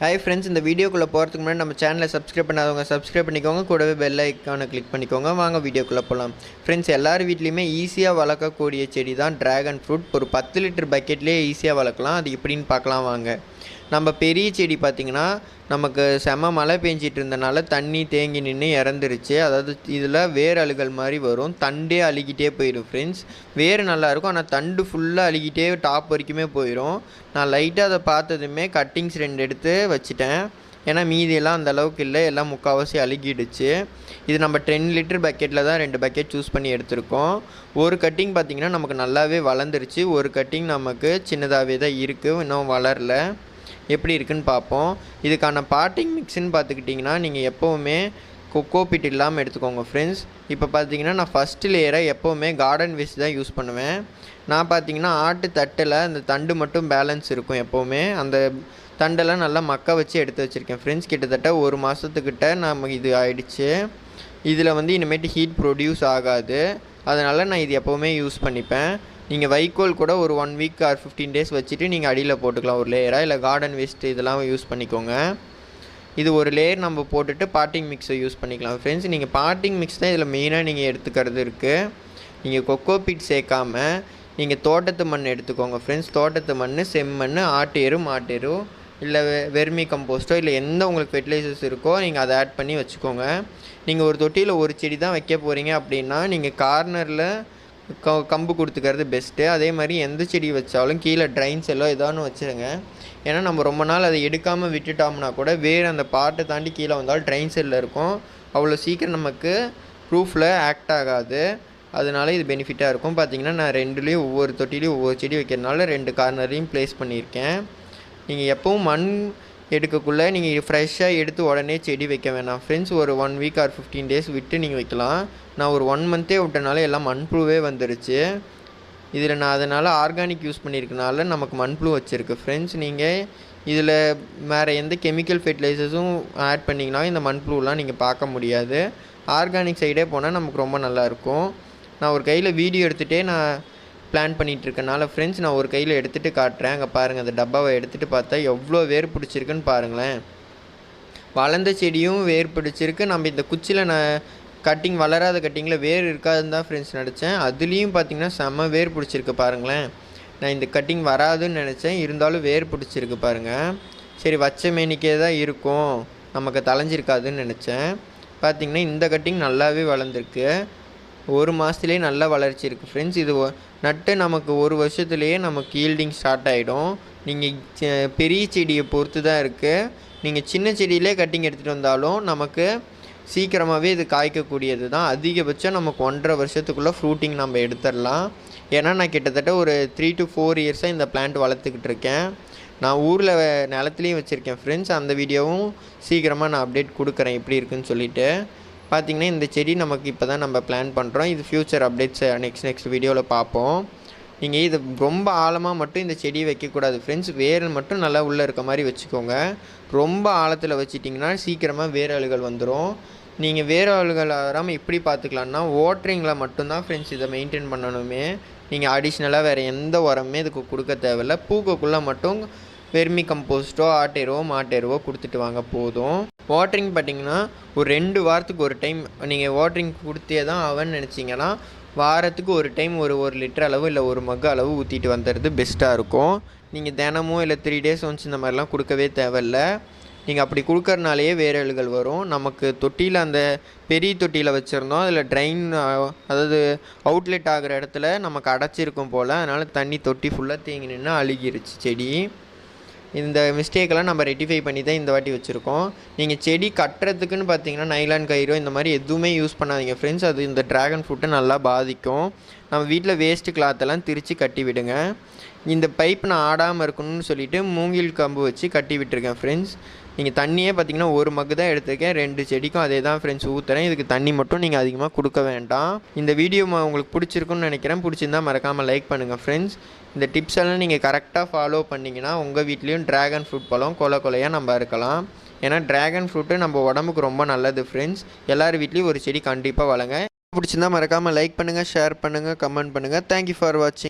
Hi friends இந்த வீடியோக்குள்ளே போகிறதுக்கு முன்னாடி நம்ம சேனலை சப்ஸ்கிரைப் பண்ணாதவங்க சப்ஸ்கிரைப் பண்ணிக்கோங்க. கூடவே பெல் ஐக்கானை கிளிக் பண்ணிக்கோங்க. வாங்க வீடியோக்குள்ளே போகலாம் ஃப்ரெண்ட்ஸ் எல்லார் வீட்லேயுமே ஈஸியாக வளர்க்கக்கூடிய செடி தான் ட்ராகன் ஃப்ரூட் ஒரு பத்து லிட்டர் பக்கெட்லேயே ஈஸியாக வளர்க்கலாம். அது எப்படின்னு பார்க்கலாம் வாங்க. நம்ம பெரிய செடி பார்த்திங்கன்னா நமக்கு செம மழை பெஞ்சிட்டு இருந்தனால தண்ணி தேங்கி நின்று இறந்துருச்சு. அதாவது இதில் வேர் அழுகல் மாதிரி வரும். தண்டே அழுகிட்டே போயிடும் ஃப்ரெண்ட்ஸ் வேர் நல்லாயிருக்கும். ஆனால் தண்டு ஃபுல்லாக அழுகிட்டே டாப் வரைக்குமே போயிடும் நான் லைட்டாக அதை பார்த்ததுமே கட்டிங்ஸ் ரெண்டு எடுத்து வச்சுட்டேன். ஏன்னா மீதியெல்லாம் அந்த அளவுக்கு இல்லை. எல்லாம் முக்கால்வாசி அழுகிடுச்சு. இது நம்ம டென் லிட்டர் பக்கெட்டில் தான் ரெண்டு பக்கெட் சூஸ் பண்ணி எடுத்திருக்கோம். ஒரு கட்டிங் பார்த்திங்கன்னா நமக்கு நல்லாவே வளர்ந்துருச்சு. ஒரு கட்டிங் நமக்கு சின்னதாகவே தான் இருக்குது இன்னும் வளரல. எப்படி இருக்குன்னு பார்ப்போம். இதுக்கான பார்ட்டிங் மிக்ஸ்ன்னு பார்த்துக்கிட்டிங்கன்னா நீங்கள் எப்போவுமே கொக்கோ பிட் இல்லாமல் எடுத்துக்கோங்க ஃப்ரெண்ட்ஸ் இப்போ பார்த்தீங்கன்னா நான் ஃபஸ்ட்டு லேயரை எப்போவுமே கார்டன் வேஸ்ட் தான் யூஸ் பண்ணுவேன். நான் பார்த்தீங்கன்னா ஆட்டு தட்டில் அந்த தண்டு மட்டும் பேலன்ஸ் இருக்கும் எப்போவுமே. அந்த தண்டெல்லாம் நல்லா மக்க வச்சு எடுத்து வச்சுருக்கேன் ஃப்ரெண்ட்ஸ் கிட்டத்தட்ட ஒரு மாதத்துக்கிட்ட நம்ம இது ஆயிடுச்சு. இதில் வந்து இனிமேட்டு ஹீட் ப்ரொடியூஸ் ஆகாது. அதனால் நான் இது எப்போவுமே யூஸ் பண்ணிப்பேன். நீங்கள் வைக்கோல் கூட ஒரு one week or fifteen days வச்சுட்டு நீங்கள் அடியில் போட்டுக்கலாம். ஒரு லேயராக இல்லை கார்டன் வேஸ்ட்டு இதெல்லாம் யூஸ் பண்ணிக்கோங்க. இது ஒரு லேயர் நம்ம போட்டுட்டு பாட்டிங் மிக்ஸை யூஸ் பண்ணிக்கலாம். ஃப்ரெண்ட்ஸ் நீங்கள் பாட்டிங் மிக்ஸ் தான் இதில் மெயினாக நீங்கள் எடுத்துக்கிறது இருக்குது நீங்கள் கொக்கோ பீட் சேர்க்காம நீங்கள் தோட்டத்து மண் எடுத்துக்கோங்க. ஃப்ரெண்ட்ஸ் தோட்டத்து மண் செம்மண் ஆட்டேரு மாட்டேரு இல்லை வெ வெர்மி கம்போஸ்ட்டோ இல்லை எந்த உங்களுக்கு ஃபெர்டிலைசர்ஸ் இருக்கோ நீங்கள் அதை ஆட் பண்ணி வச்சுக்கோங்க. நீங்கள் ஒரு தொட்டியில் ஒரு செடி தான் வைக்க போகிறீங்க அப்படின்னா நீங்கள் கார்னரில் க கம்பு கொடுத்துக்கிறது பெஸ்ட்டு அதே மாதிரி எந்த செடி வச்சாலும் கீழே ட்ரைன்ஸ் எல்லாம் ஏதாவது வச்சுருங்க. ஏன்னா நம்ம ரொம்ப நாள் அதை எடுக்காமல் விட்டுட்டோம்னா கூட வேறு அந்த பாட்டை தாண்டி கீழே வந்தாலும் ட்ரைன் செல்லில் இருக்கும். அவ்வளோ சீக்கிரம் நமக்கு ப்ரூஃபில் ஆக்ட் ஆகாது. அதனால இது பெனிஃபிட்டாக இருக்கும். பார்த்தீங்கன்னா நான் ரெண்டுலேயும் ஒவ்வொரு தொட்டிலையும் ஒவ்வொரு செடி வைக்கிறதுனால ரெண்டு கார்னர்லேயும் ப்ளேஸ் பண்ணியிருக்கேன். நீங்கள் எப்பவும் மண் எடுக்கக்குள்ளே நீங்கள் ஃப்ரெஷ்ஷாக எடுத்து உடனே செடி வைக்க வேணாம். ஃப்ரெண்ட்ஸ் ஒரு one week or fifteen days விட்டு நீங்கள் வைக்கலாம். நான் ஒரு ஒன் மந்த்தே விட்டனால எல்லாம் மண்புழுவே வந்துருச்சு. இதில் நான் அதனால் ஆர்கானிக் யூஸ் பண்ணியிருக்கனால நமக்கு மண்புழு வச்சுருக்கு. ஃப்ரெண்ட்ஸ் நீங்கள் இதில் வேறு எந்த கெமிக்கல் ஃபெர்டிலைசர்ஸும் ஆட் பண்ணிங்கன்னா இந்த மண்புழுலாம் நீங்கள் பார்க்க முடியாது. ஆர்கானிக் சைடே போனால் நமக்கு ரொம்ப நல்லாயிருக்கும் நான் ஒரு கையில் வீடியோ எடுத்துகிட்டே நான் பிளான் பண்ணிகிட்டு இருக்கனால ஃப்ரெண்ட்ஸ் நான் ஒரு கையில் எடுத்துகிட்டு காட்டுறேன். அங்கே பாருங்கள் அந்த டப்பாவை எடுத்துகிட்டு பார்த்தா எவ்வளோ வேர் பிடிச்சிருக்குன்னு பாருங்களேன். வளர்ந்த செடியும் வேர் பிடிச்சிருக்கு. நம்ம இந்த குச்சியில் நான் கட்டிங் வளராத கட்டிங்கில் வேர் இருக்காதுன்னு தான் ஃப்ரெண்ட்ஸ் நினச்சேன். அதுலேயும் பார்த்தீங்கன்னா செம்ம வேர் பிடிச்சிருக்கு பாருங்களேன். நான் இந்த கட்டிங் வராதுன்னு நினச்சேன். இருந்தாலும் வேர் பிடிச்சிருக்கு பாருங்கள் சரி வச்ச மேனிக்கே தான் இருக்கும். நமக்கு தலைஞ்சிருக்காதுன்னு நினச்சேன். பார்த்திங்கன்னா இந்த கட்டிங் நல்லாவே வளர்ந்துருக்கு. ஒரு மாதத்துலேயே நல்ல வளர்ச்சி இருக்குது ஃப்ரெண்ட்ஸ் இது நட்டு நமக்கு ஒரு வருஷத்துலேயே நமக்கு ஈல்டிங் ஸ்டார்ட் ஆகிடும் நீங்கள் பெரிய செடியை பொறுத்து தான் இருக்குது நீங்கள் சின்ன செடியிலே கட்டிங் எடுத்துகிட்டு வந்தாலும் நமக்கு சீக்கிரமாகவே இது காய்க்கக்கூடியது தான். அதிகபட்சம் நமக்கு ஒன்றரை வருஷத்துக்குள்ளே ஃப்ரூட்டிங் நம்ம எடுத்துடலாம். ஏன்னா நான் கிட்டத்தட்ட ஒரு த்ரீ டு ஃபோர் இயர்ஸாக இந்த பிளான்ட் வளர்த்துக்கிட்டு இருக்கேன். நான் ஊரில் நிலத்துலையும் வச்சுருக்கேன். ஃப்ரெண்ட்ஸ் அந்த வீடியோவும் சீக்கிரமாக நான் அப்டேட் கொடுக்குறேன். எப்படி இருக்குன்னு சொல்லிவிட்டு பார்த்திங்கன்னா இந்த செடி நமக்கு இப்போ தான் நம்ம பிளான் பண்ணுறோம் இது ஃப்யூச்சர் அப்டேட்ஸ் நெக்ஸ்ட் நெக்ஸ்ட் வீடியோவில் பார்ப்போம். நீங்கள் இது ரொம்ப ஆழமாக மட்டும் இந்த செடி வைக்கக்கூடாது ஃப்ரெண்ட்ஸ் வேர் மட்டும் நல்லா உள்ளே இருக்க மாதிரி வச்சுக்கோங்க. ரொம்ப ஆழத்தில் வச்சிட்டிங்கன்னா சீக்கிரமாக வேர் வந்துடும் நீங்கள் வேர் அழுகல் வராமல் எப்படி பார்த்துக்கலான்னா ஓட்டரிங்கில் மட்டும்தான் ஃப்ரெண்ட்ஸ் இதை மெயின்டைன் பண்ணணுமே. நீங்கள் அடிஷ்னலாக வேறு எந்த உரமே இதுக்கு கொடுக்க தேவையில்ல. பூக்கக்குள்ளே மட்டும் வெர்மி கம்போஸ்ட்டோ ஆட்டேருவோ மாட்டேருவோ கொடுத்துட்டு வாங்க போதும். வாட்டரிங் பார்த்தீங்கன்னா ஒரு ரெண்டு வாரத்துக்கு ஒரு டைம் நீங்கள் வாட்டரிங் கொடுத்தே தான் ஆவன்னு நினச்சிங்கன்னா வாரத்துக்கு ஒரு டைம் ஒரு ஒரு லிட்டர் அளவு இல்லை ஒரு மக்கு அளவு ஊற்றிட்டு வந்துடுறது பெஸ்ட்டாக இருக்கும். நீங்கள் தினமும் இல்லை த்ரீ டேஸ் ஒன்ஸ் இந்த மாதிரிலாம் கொடுக்கவே தேவையில்ல. நீங்கள் அப்படி கொடுக்கறனாலேயே வேரல்கள் வரும். நமக்கு தொட்டியில் அந்த பெரிய தொட்டியில் வச்சுருந்தோம். அதில் ட்ரைன் அதாவது அவுட்லெட் ஆகிற இடத்துல நமக்கு அடைச்சிருக்கும் போல். அதனால் தண்ணி தொட்டி ஃபுல்லாக தேங்கி நின்று அழுகிருச்சு செடி. இந்த மிஸ்டேக்கெல்லாம் நம்ம ரெட்டிஃபை பண்ணி தான் இந்த வாட்டி வச்சுருக்கோம். நீங்கள் செடி கட்டுறதுக்குன்னு பார்த்தீங்கன்னா நைலான் கயிறோ இந்த மாதிரி எதுவுமே யூஸ் பண்ணாதீங்க ஃப்ரெண்ட்ஸ் அது இந்த ட்ராகன் ஃப்ரூட்டை நல்லா பாதிக்கும். நம்ம வீட்டில் வேஸ்ட்டு கிளாத்தெல்லாம் திரித்து கட்டி விடுங்க. இந்த பைப் நான் ஆடாமல் இருக்கணும்னு சொல்லிவிட்டு மூங்கில் கம்பு வச்சு கட்டி விட்டுருக்கேன் ஃப்ரெண்ட்ஸ் நீங்கள் தண்ணியே பார்த்தீங்கன்னா ஒரு மக்கு தான் எடுத்துருக்கேன். ரெண்டு செடிக்கும் அதே தான் ஃப்ரெண்ட்ஸ் ஊற்றுறேன் இதுக்கு தண்ணி மட்டும் நீங்கள் அதிகமாக கொடுக்க வேண்டாம். இந்த வீடியோ உங்களுக்கு பிடிச்சிருக்குன்னு நினைக்கிறேன். பிடிச்சிருந்தா மறக்காமல் லைக் பண்ணுங்கள் ஃப்ரெண்ட்ஸ் இந்த டிப்ஸ் எல்லாம் நீங்கள் கரெக்டாக ஃபாலோ பண்ணிங்கன்னா உங்கள் வீட்லேயும் ட்ராகன் ஃப்ரூட் பழம் கொலை கொலையாக நம்ம இருக்கலாம். ஏன்னா ட்ராகன் ஃப்ரூட்டு நம்ம உடம்புக்கு ரொம்ப நல்லது ஃப்ரெண்ட்ஸ் எல்லார் வீட்லேயும் ஒரு செடி கண்டிப்பாக வளங்க. பிடிச்சிருந்தா மறக்காமல் லைக் பண்ணுங்கள் ஷேர் பண்ணுங்கள் கமெண்ட் பண்ணுங்கள் தேங்க்யூ ஃபார் வாட்சிங்